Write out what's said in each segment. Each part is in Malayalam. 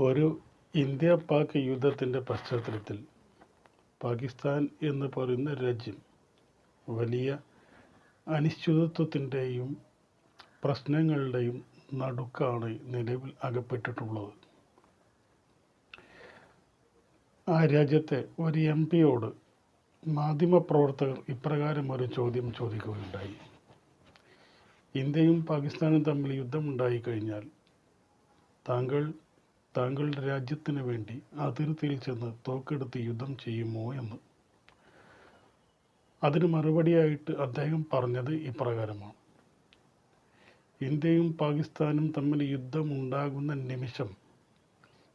ഒരു ഇന്ത്യ പാക് യുദ്ധത്തിന്റെ പശ്ചാത്തലത്തിൽ പാകിസ്ഥാൻ എന്ന് പറയുന്ന രാജ്യം വലിയ അനിശ്ചിതത്വത്തിന്റെയും പ്രശ്നങ്ങളുടെയും നടുക്കാണ് നിലവിൽ അകപ്പെട്ടിട്ടുള്ളത്. ആ രാജ്യത്തെ ഒരു എം പിയോട് മാധ്യമപ്രവർത്തകർ ഇപ്രകാരം ഒരു ചോദ്യം ചോദിക്കുകയുണ്ടായി. ഇന്ത്യയും പാകിസ്ഥാനും തമ്മിൽ യുദ്ധമുണ്ടായി കഴിഞ്ഞാൽ താങ്കൾ താങ്കളുടെ രാജ്യത്തിന് വേണ്ടി അതിർത്തിയിൽ ചെന്ന് തോക്കെടുത്ത് യുദ്ധം ചെയ്യുമോ എന്ന്. അതിന് മറുപടിയായിട്ട് അദ്ദേഹം പറഞ്ഞത് ഇപ്രകാരമാണ്. ഇന്ത്യയും പാകിസ്ഥാനും തമ്മിൽ യുദ്ധമുണ്ടാകുന്ന നിമിഷം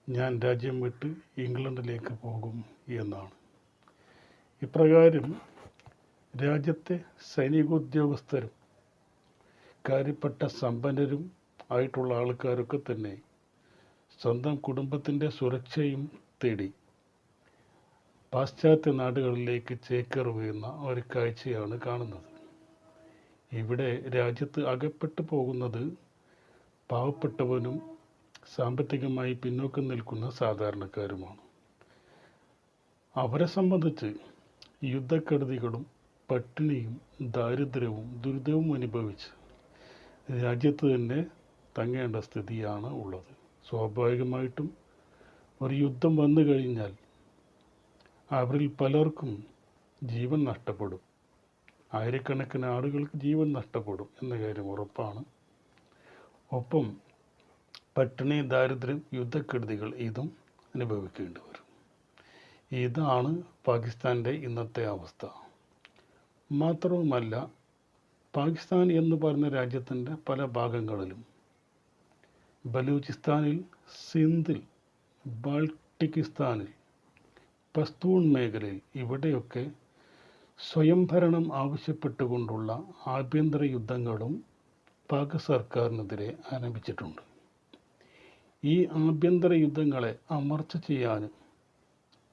ഞാൻ രാജ്യം വിട്ട് ഇംഗ്ലണ്ടിലേക്ക് പോകും എന്നാണ്. ഇപ്രകാരം രാജ്യത്തെ സൈനികോദ്യോഗസ്ഥരും കാര്യപ്പെട്ട സമ്പന്നരും ആയിട്ടുള്ള ആൾക്കാരൊക്കെ തന്നെ സ്വന്തം കുടുംബത്തിന്റെ സുരക്ഷയും തേടി. പാശ്ചാത്യ നാടുകളിലേക്ക് ചേക്കേറുകയെന്ന ഒരു കാഴ്ചയാണ് കാണുന്നത്. ഇവിടെ രാജ്യത്ത് അകപ്പെട്ടു പോകുന്നത് പാവപ്പെട്ടവനും സാമ്പത്തികമായി പിന്നോക്കം നിൽക്കുന്ന സാധാരണക്കാരുമാണ്. അവരെ സംബന്ധിച്ച് യുദ്ധക്കെടുതികളും പട്ടിണിയും ദാരിദ്ര്യവും ദുരിതവും അനുഭവിച്ച് രാജ്യത്ത് തന്നെ തങ്ങേണ്ട സ്ഥിതിയാണ് ഉള്ളത്. സ്വാഭാവികമായിട്ടും ഒരു യുദ്ധം വന്നു കഴിഞ്ഞാൽ അവരിൽ പലർക്കും ജീവൻ നഷ്ടപ്പെടും. ആയിരക്കണക്കിന് ആളുകൾക്ക് ജീവൻ നഷ്ടപ്പെടും എന്ന കാര്യം ഉറപ്പാണ്. ഒപ്പം പട്ടിണി ദാരിദ്ര്യം യുദ്ധക്കെടുതികൾ ഇതും അനുഭവിക്കേണ്ടി വരും. ഇതാണ് പാകിസ്ഥാന്റെ ഇന്നത്തെ അവസ്ഥ. മാത്രവുമല്ല പാകിസ്ഥാൻ എന്ന് പറയുന്ന രാജ്യത്തിന്റെ പല ഭാഗങ്ങളിലും ബലൂചിസ്ഥാനിൽ സിന്ധിൽ ബാൾട്ടിക്കിസ്ഥാനിൽ പസ്തൂൺ മേഖലയിൽ ഇവിടെയൊക്കെ സ്വയംഭരണം ആവശ്യപ്പെട്ടുകൊണ്ടുള്ള ആഭ്യന്തര യുദ്ധങ്ങളും പാക് സർക്കാരിനെതിരെ ആരംഭിച്ചിട്ടുണ്ട്. ഈ ആഭ്യന്തര യുദ്ധങ്ങളെ അമർച്ച ചെയ്യാനും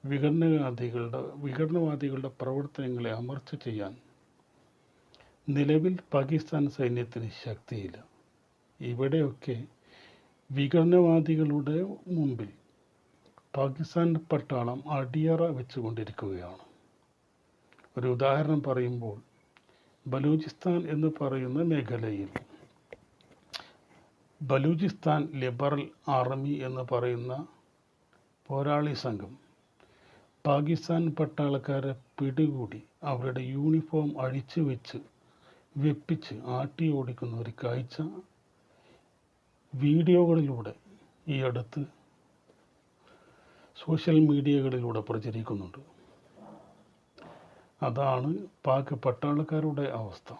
വിഘടനവാദികളുടെ വിഘടനവാദികളുടെ പ്രവർത്തനങ്ങളെ അമർച്ച ചെയ്യാൻ നിലവിൽ പാകിസ്ഥാൻ സൈന്യത്തിന് ശക്തിയില്ല. ഇവിടെയൊക്കെ വിഘടനവാദികളുടെ മുമ്പിൽ പാകിസ്ഥാൻ പട്ടാളം അടിയറ വെച്ചുകൊണ്ടിരിക്കുകയാണ്. ഒരു ഉദാഹരണം പറയുമ്പോൾ ബലൂചിസ്ഥാൻ എന്ന് പറയുന്ന മേഖലയിൽ ബലൂചിസ്ഥാൻ ലിബറൽ ആർമി എന്ന് പറയുന്ന പോരാളി സംഘം പാകിസ്ഥാൻ പട്ടാളക്കാരെ പിടികൂടി അവരുടെ യൂണിഫോം അഴിച്ചു വെച്ച് വെപ്പിച്ച് ആട്ടി ഓടിക്കുന്ന ഒരു കാഴ്ച വീഡിയോകളിലൂടെ ഈ അടുത്ത് സോഷ്യൽ മീഡിയകളിലൂടെ പ്രചരിക്കുന്നുണ്ട്. അതാണ് പാക് പട്ടാളക്കാരുടെ അവസ്ഥ.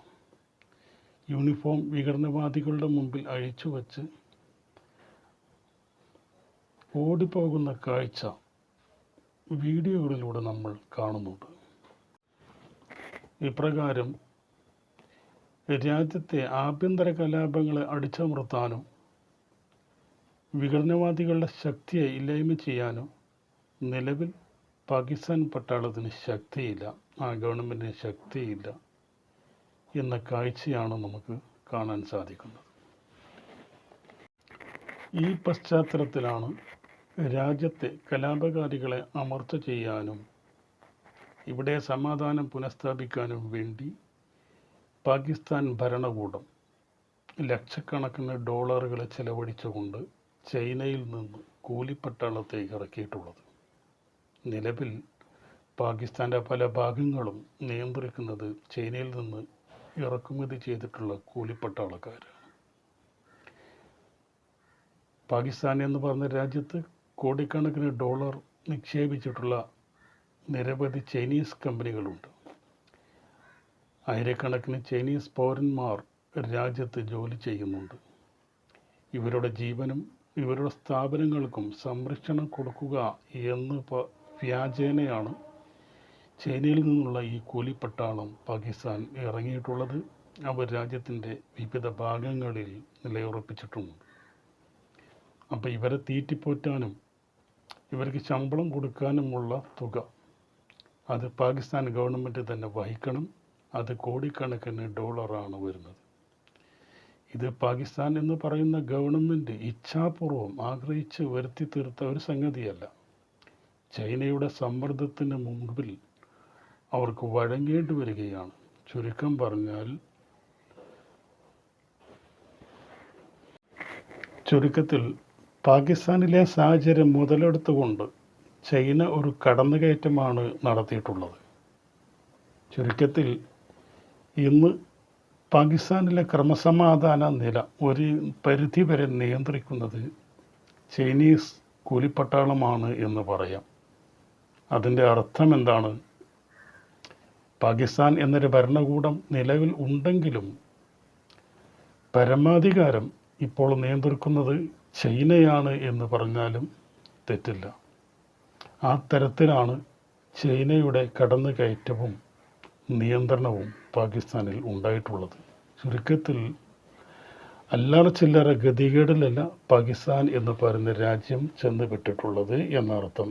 യൂണിഫോം വിഘടനവാദികളുടെ മുമ്പിൽ അഴിച്ചു വച്ച് ഓടിപ്പോകുന്ന കാഴ്ച വീഡിയോകളിലൂടെ നമ്മൾ കാണുന്നുണ്ട്. ഇപ്രകാരം രാജ്യത്തെ ആഭ്യന്തര കലാപങ്ങളെ അടിച്ചമർത്താനും വിഘടനവാദികളുടെ ശക്തിയെ ഇല്ലായ്മ ചെയ്യാനോ നിലവിൽ പാകിസ്ഥാൻ പട്ടാളത്തിന് ശക്തിയില്ല ആ ഗവൺമെന്റിന് ശക്തിയില്ല എന്ന കാഴ്ചയാണ് നമുക്ക് കാണാൻ സാധിക്കുന്നത്. ഈ പശ്ചാത്തലത്തിലാണ് രാജ്യത്തെ കലാപകാരികളെ അമർച്ച ചെയ്യാനും ഇവിടെ സമാധാനം പുനഃസ്ഥാപിക്കാനും വേണ്ടി പാകിസ്ഥാൻ ഭരണകൂടം ലക്ഷക്കണക്കിന് ഡോളറുകൾ ചെലവഴിച്ചുകൊണ്ട് ചൈനയിൽ നിന്ന് കൂലിപ്പട്ടാളത്തേക്ക് ഇറക്കിയിട്ടുള്ളത്. നിലവിൽ പാകിസ്ഥാന്റെ പല ഭാഗങ്ങളും നിയന്ത്രിക്കുന്നത് ചൈനയിൽ നിന്ന് ഇറക്കുമതി ചെയ്തിട്ടുള്ള കൂലിപ്പട്ടാളക്കാരാണ് പാകിസ്ഥാൻ എന്ന് പറഞ്ഞ രാജ്യത്ത് കോടിക്കണക്കിന് ഡോളർ നിക്ഷേപിച്ചിട്ടുള്ള നിരവധി ചൈനീസ് കമ്പനികളുണ്ട്. ആയിരക്കണക്കിന് ചൈനീസ് പൗരന്മാർ രാജ്യത്ത് ജോലി ചെയ്യുന്നുണ്ട്. ഇവരുടെ ജീവനും ഇവരുടെ സ്ഥാപനങ്ങൾക്കും സംരക്ഷണം കൊടുക്കുക എന്ന് വ്യാജേനയാണ് ചൈനയിൽ നിന്നുള്ള ഈ കൂലിപ്പട്ടാളം പാകിസ്ഥാൻ ഇറങ്ങിയിട്ടുള്ളത്. അവർ രാജ്യത്തിന്റെ വിവിധ ഭാഗങ്ങളിൽ നിലയുറപ്പിച്ചിട്ടുമുണ്ട് അപ്പോൾ ഇവരെ തീറ്റിപ്പോറ്റാനും ഇവർക്ക് ശമ്പളം കൊടുക്കാനുമുള്ള തുക അത് പാകിസ്ഥാൻ ഗവൺമെന്റ് തന്നെ വഹിക്കണം. അത് കോടിക്കണക്കിന് ഡോളറാണ് വരുന്നത്. ഇത് പാകിസ്ഥാൻ എന്ന് പറയുന്ന ഗവൺമെന്റ് ഇച്ഛാപൂർവം ആഗ്രഹിച്ച് വരുത്തി തീർത്ത ഒരു സംഗതിയല്ല. ചൈനയുടെ സമ്മർദ്ദത്തിന് മുമ്പിൽ അവർക്ക് വഴങ്ങേണ്ടി വരികയാണ്. ചുരുക്കം പറഞ്ഞാൽ ചുരുക്കത്തിൽ പാകിസ്ഥാനിലെ സാഹചര്യം മുതലെടുത്തുകൊണ്ട് ചൈന ഒരു കടന്നുകയറ്റമാണ് നടത്തിയിട്ടുള്ളത്. ചുരുക്കത്തിൽ ഇന്ന് പാകിസ്ഥാനിലെ ക്രമസമാധാന നില ഒരു പരിധി വരെ നിയന്ത്രിക്കുന്നത് ചൈനീസ് കൂലിപ്പട്ടാളമാണ് എന്ന് പറയാം. അതിന്റെ അർത്ഥം എന്താണ്? പാകിസ്ഥാൻ എന്നൊരു ഭരണകൂടം നിലവിൽ ഉണ്ടെങ്കിലും പരമാധികാരം ഇപ്പോൾ നിയന്ത്രിക്കുന്നത് ചൈനയാണ് എന്ന് പറഞ്ഞാലും തെറ്റില്ല. ആ തരത്തിലാണ് ചൈനയുടെ കടന്നുകയറ്റവും നിയന്ത്രണവും പാകിസ്ഥാനിൽ ഉണ്ടായിട്ടുള്ളത്. ചുരുക്കത്തിൽ അല്ലാതെ ചില്ലറ ഗതികേടിലല്ല പാകിസ്ഥാൻ എന്ന് പറയുന്ന രാജ്യം ചെന്ന് വിട്ടിട്ടുള്ളത് എന്നർത്ഥം.